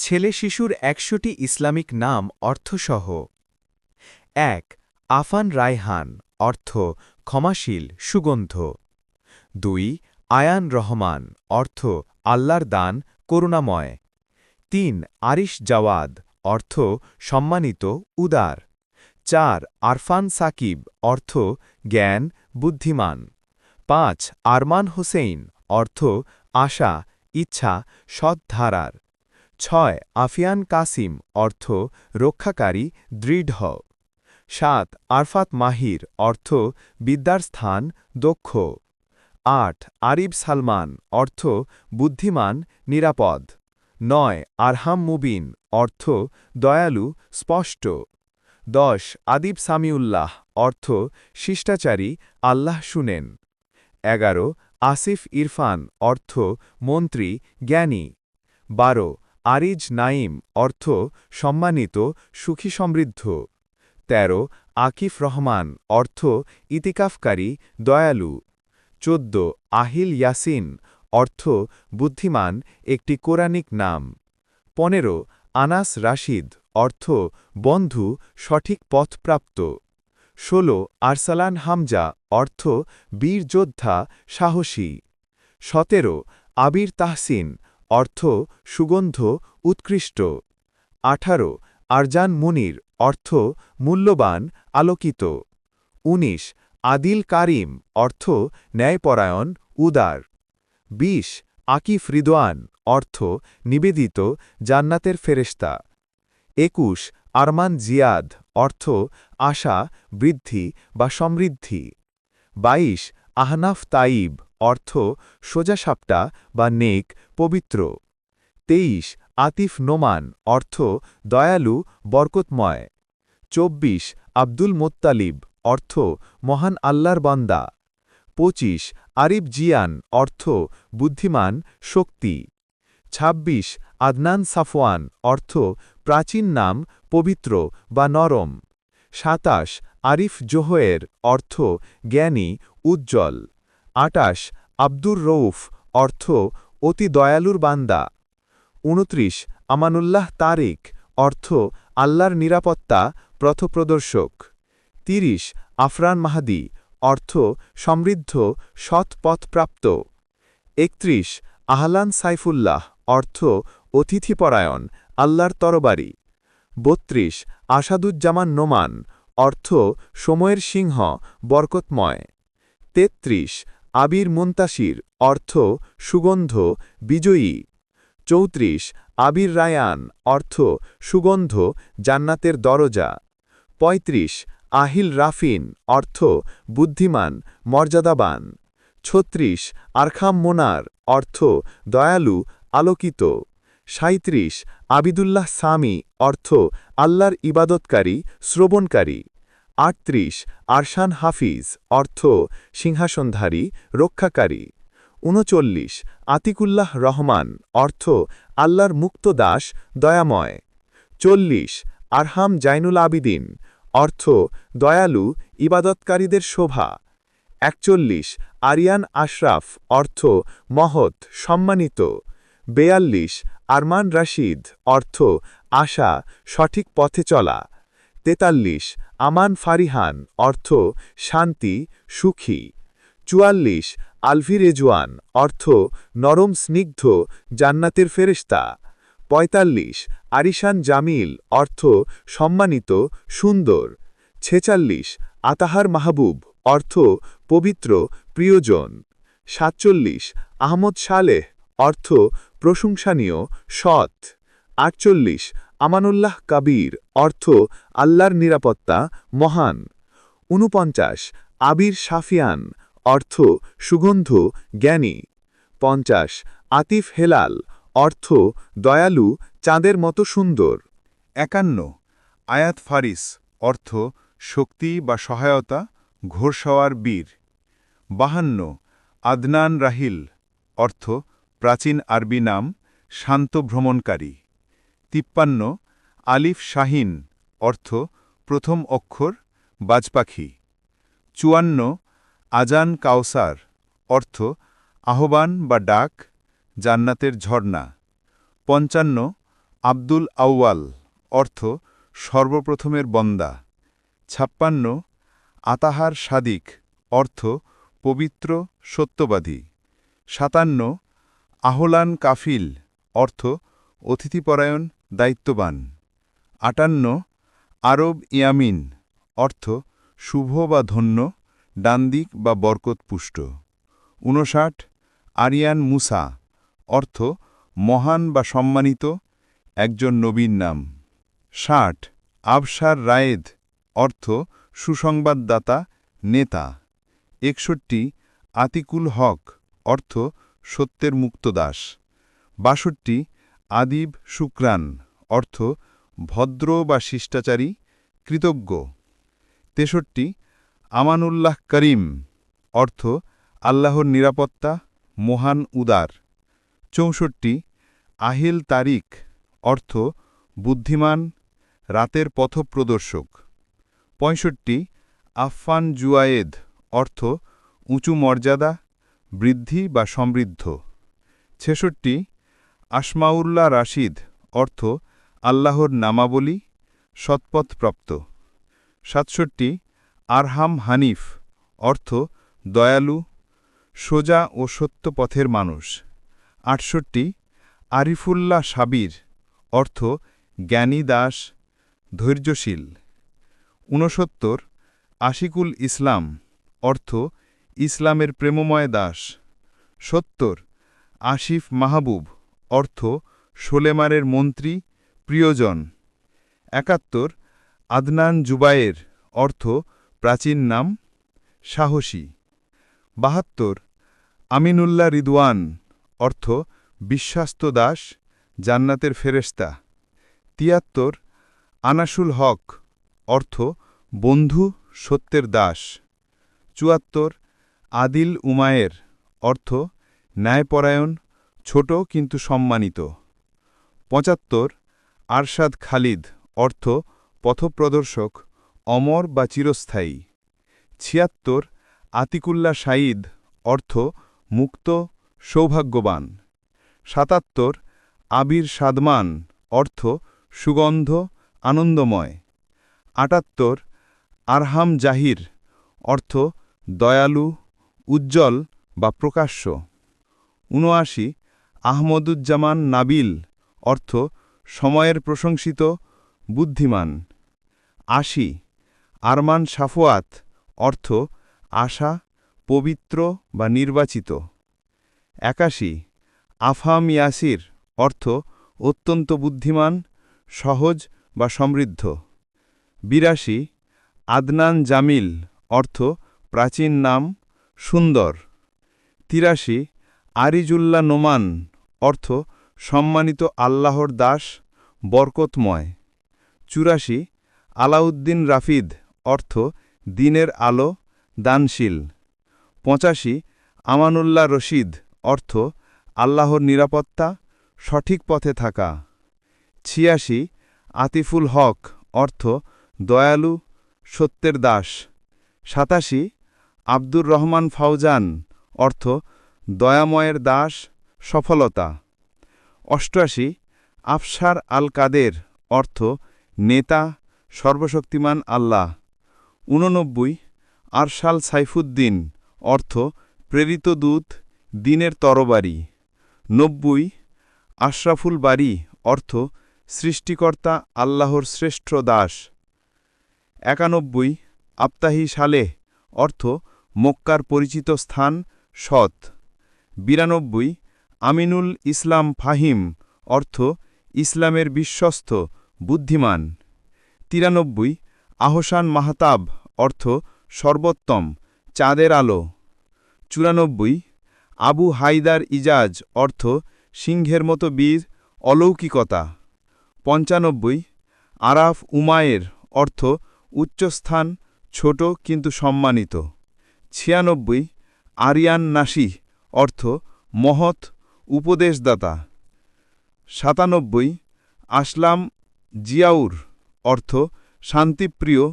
ছেলে শিশুর একশোটি ইসলামিক নাম অর্থসহ। এক, আফান রায়হান, অর্থ, ক্ষমাশীল, সুগন্ধ। দুই, আয়ান রহমান, অর্থ, আল্লাহর দান, করুণাময়। তিন, আরিশ জাওয়াদ, অর্থ, সম্মানিত, উদার। চার, আরফান সাকিব, অর্থ, জ্ঞান, বুদ্ধিমান। পাঁচ, আরমান হোসেইন, অর্থ, আশা, ইচ্ছা সৎধারার ছয়, আফিয়ান কাসিম, অর্থ, রক্ষাকারী, দৃঢ়। সাত, আরফাত মাহির, অর্থ, বিদ্যার স্থান, দক্ষ। আট, আরিব সালমান, অর্থ, বুদ্ধিমান, নিরাপদ। নয়, আরহাম মুবিন, অর্থ, দয়ালু, স্পষ্ট। দশ, আদিব সামিউল্লাহ, অর্থ, শিষ্টাচারী, আল্লাহ শুনেন। এগারো, আসিফ ইরফান, অর্থ, মন্ত্রী, জ্ঞানী। বারো আরিজ নাইম অর্থ সম্মানিত, সুখী সমৃদ্ধ। ১৩ আকিফ রহমান অর্থ ইতিকাফকারী, দয়ালু। চোদ্দ, আহিল ইয়াসিন অর্থ বুদ্ধিমান, একটি কোরআনিক নাম। পনেরো, আনাস রাশিদ অর্থ বন্ধু, সঠিক পথপ্রাপ্ত ষোলো, আরসালান হামজা অর্থ বীর যোদ্ধা, সাহসী। সতেরো, আবির তাহসিন অর্থ, সুগন্ধ, উৎকৃষ্ট। আঠারো, আরজান মুনির, অর্থ, মূল্যবান, আলোকিত। ১৯ আদিল কারিম, অর্থ, ন্যায়পরায়ণ, উদার। ২০ আকিফ রিদোয়ান অর্থ, নিবেদিত, জান্নাতের ফেরেস্তা একুশ, আরমান জিয়াদ, অর্থ, আশা, বৃদ্ধি বা সমৃদ্ধি। ২২ আহনাফ তাইব অর্থ সোজাসাপটা বা নেক পবিত্র। তেইশ, আতিফ নোমান, অর্থ দয়ালু, বরকতময়। চব্বিশ, আব্দুল মোত্তালিব, অর্থ মহান আল্লাহর বান্দা। পঁচিশ, আরিফ জিয়ান, অর্থ বুদ্ধিমান, শক্তি। ২৬ আদনান সাফওয়ান, অর্থ প্রাচীন নাম, পবিত্র বা নরম। সাতাশ, আরিফ জোহয়ের, অর্থ জ্ঞানী, উজ্জ্বল। আটাশ, আব্দুর রৌফ অর্থ, অতি দয়ালুর বান্দা। উনত্রিশ আমানুল্লাহ তারিক, অর্থ, আল্লাহর নিরাপত্তা প্রথপ্রদর্শক তিরিশ, আফরান মাহাদি, অর্থ, সমৃদ্ধ, সৎ পথপ্রাপ্ত। একত্রিশ, আহলান সাইফুল্লাহ, অর্থ, অতিথিপরায়ণ, আল্লাহর তরবারি। বত্রিশ, আসাদুজ্জামান নোমান, অর্থ, সময়ের সিংহ, বরকতময়। তেত্রিশ আবির মুন্তাসির, অর্থ, সুগন্ধ, বিজয়ী। চৌত্রিশ, আবির রায়ান, অর্থ, সুগন্ধ, জান্নাতের দরজা। ৩৫ আহিল রাফিন, অর্থ, বুদ্ধিমান, মর্যাদাবান। ছত্রিশ, আরখাম মোনার, অর্থ, দয়ালু, আলোকিত। সাঁত্রিশ আবিদুল্লাহ সামি, অর্থ, আল্লাহর ইবাদতকারী, শ্রবণকারী। আটত্রিশ, আরশান হাফিজ, অর্থ, সিংহাসনধারী, রক্ষাকারী। উনচল্লিশ, আতিকুল্লাহ রহমান, অর্থ, আল্লাহর মুক্ত দাস, দয়াময়। চল্লিশ, আরহাম জাইনুল আবিদিন, অর্থ, দয়ালু, ইবাদতকারীদের শোভা। একচল্লিশ, আরিয়ান আশরাফ, অর্থ, মহৎ, সম্মানিত। বেয়াল্লিশ, আরমান রাশিদ, অর্থ, আশা, সঠিক পথে চলা। তেতাল্লিশ, আমান ফারিহান, অর্থ, শান্তি, সুখী। চুয়াল্লিশ, আলভি রেজওয়ান, অর্থ, নরম স্নিগ্ধ, জান্নাতের ফেরেস্তা পঁয়তাল্লিশ, আরিশান জামিল, অর্থ, সম্মানিত, সুন্দর। ছেচাল্লিশ, আতাহার মাহবুব, অর্থ, পবিত্র, প্রিয়জন। সাতচল্লিশ, আহমদ সালেহ, অর্থ, প্রশংসনীয়, সৎ। আটচল্লিশ আমানুল্লাহ কাবির অর্থ আল্লাহর নিরাপত্তা, মহান। ঊনপঞ্চাশ, আবির সাফিয়ান অর্থ সুগন্ধ, জ্ঞানী। পঞ্চাশ, আতিফ হেলাল অর্থ দয়ালু, চাঁদের মতো সুন্দর। একান্ন, আয়াত ফারিস অর্থ শক্তি বা সহায়তা ঘোরসওয়ার বীর। বাহান্ন, আদনান রাহিল অর্থ প্রাচীন আরবি নাম, শান্ত ভ্রমণকারী। তিপ্পান্ন, আলিফ শাহিন, অর্থ, প্রথম অক্ষর, বাজপাখি। চুয়ান্ন, আজান কাউসার অর্থ, আহ্বান বা ডাক, জান্নাতের ঝর্ণা। পঞ্চান্ন, আব্দুল আউয়াল, অর্থ, সর্বপ্রথমের বন্দা। ছাপ্পান্ন, আতাহার সাদিক, অর্থ, পবিত্র সত্যবাদী। সাতান্ন, আহলান কাফিল, অর্থ, অতিথিপরায়ণ দায়িত্ববান। আটান্ন, আরব ইয়ামিন, অর্থ, শুভ বা ধন্য ডান্দিক বা বরকতপুষ্ট। ঊনষাট আরিয়ান মুসা, অর্থ, মহান বা সম্মানিত, একজন নবীর নাম। ষাট আবসার রায়েদ, অর্থ, সুসংবাদদাতা, নেতা। একষট্টি, আতিকুল হক, অর্থ, সত্যের মুক্তদাস। বাষট্টি আদিব শুক্রান, অর্থ, ভদ্র বা শিষ্টাচারী, কৃতজ্ঞ। তেষট্টি, আমানুল্লাহ করিম, অর্থ, আল্লাহর নিরাপত্তা, মহান উদার। চৌষট্টি, আহিল তারিক অর্থ, বুদ্ধিমান, রাতের পথপ্রদর্শক। পঁয়ষট্টি, আফফান জুয়ায়েদ, অর্থ, উঁচু মর্যাদা, বৃদ্ধি বা সমৃদ্ধ। ছেষট্টি আসমাউল্লাহ রাশিদ অর্থ আল্লাহর নামাবলী, সৎপথপ্রাপ্ত। সাতষট্টি, আরহাম হানিফ অর্থ দয়ালু, সোজা ও সত্য পথের মানুষ। আটষট্টি, আরিফুল্লাহ সাবির অর্থ জ্ঞানী দাস, ধৈর্যশীল। ঊনসত্তর, আশিকুল ইসলাম অর্থ ইসলামের প্রেমময় দাস। সত্তর, আসিফ মাহবুব অর্থ সোলেমারের মন্ত্রী, প্রিয়জন। একাত্তর, আদনান জুবায়ের অর্থ, প্রাচীন নাম, সাহসী। বাহাত্তর, আমিনুল্লাহ রিদওয়ান অর্থ, বিশ্বাস্ত দাস, জান্নাতের ফেরেস্তা তিয়াত্তর, আনাসুল হক অর্থ, বন্ধু, সত্যের দাস। চুয়াত্তর, আদিল উমায়ের অর্থ, ন্যায়পরায়ণ ছোট কিন্তু সম্মানিত। পঁচাত্তর, আরশাদ খালিদ, অর্থ, পথপ্রদর্শক, অমর বা চিরস্থায়ী। ছিয়াত্তর, আতিকুল্লা সাঈদ, অর্থ, মুক্ত, সৌভাগ্যবান। সাতাত্তর, আবির সাদমান, অর্থ, সুগন্ধ, আনন্দময়। আটাত্তর, আরহাম জাহির, অর্থ, দয়ালু, উজ্জ্বল বা প্রকাশ্য। উনআশি আহমদুজ্জামান নাবিল, অর্থ, সময়ের প্রশংসিত, বুদ্ধিমান। আশি, আরমান সাফোয়াত অর্থ, আশা, পবিত্র বা নির্বাচিত। একাশি, আফহাম ইয়াসির, অর্থ, অত্যন্ত বুদ্ধিমান, সহজ বা সমৃদ্ধ। বিরাশি, আদনান জামিল, অর্থ, প্রাচীন নাম, সুন্দর। তিরাশি আরিজুল্লা নোমান অর্থ, সম্মানিত আল্লাহর দাস, বরকতময়। চুরাশি, আলাউদ্দিন রাফিদ, অর্থ, দিনের আলো, দানশীল। পঁচাশি, আমানুল্লাহ রশিদ, অর্থ, আল্লাহর নিরাপত্তা, সঠিক পথে থাকা। ছিয়াশি, আতিফুল হক, অর্থ, দয়ালু, সত্যের দাস। সাতাশি, আব্দুর রহমান ফাউজান, অর্থ, দয়াময়ের দাস সফলতা। অষ্টআশি, আফসার আল কাদের অর্থ, নেতা, সর্বশক্তিমান আল্লাহ। ঊননব্বই, আরশাল সাইফুদ্দিন অর্থ, প্রেরিত দূত, দিনের তরবারি। নব্বই, আশরাফুল বাড়ি অর্থ, সৃষ্টিকর্তা আল্লাহর শ্রেষ্ঠ দাস। একানব্বই আপ্তাহি সালেহ অর্থ, মক্কার পরিচিত স্থান সৎ। বিরানব্বই আমিনুল ইসলাম ফাহিম অর্থ ইসলামের বিশ্বস্ত, বুদ্ধিমান। তিরানব্বই, আহসান মাহতাব অর্থ সর্বোত্তম, চাঁদের আলো। চুরানব্বই, আবু হাইদার ইজাজ অর্থ সিংহের মতো বীর, অলৌকিকতা। পঞ্চানব্বই, আরাফ উমায়ের অর্থ উচ্চস্থান, ছোট কিন্তু সম্মানিত। ছিয়ানব্বই, আরিয়ান নাসি অর্থ মহৎ উপদেশদাতা। সাতানব্বই, আসলাম জিয়াউর, অর্থ, শান্তিপ্রিয়,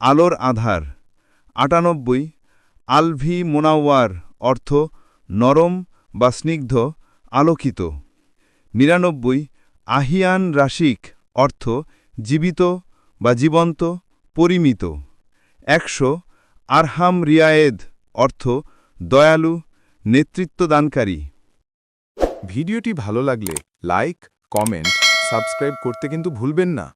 আলোর আধার। আটানব্বই, আলভি মোনাওয়ার, অর্থ, নরম বা স্নিগ্ধ, আলোকিত। নিরানব্বই, আহিয়ান রাশিক, অর্থ, জীবিত বা জীবন্ত, পরিমিত। একশো, আরহাম রিয়ায়েদ, অর্থ, দয়ালু, নেতৃত্বদানকারী। ভিডিওটি ভালো লাগলে লাইক কমেন্ট সাবস্ক্রাইব করতে কিন্তু ভুলবেন না।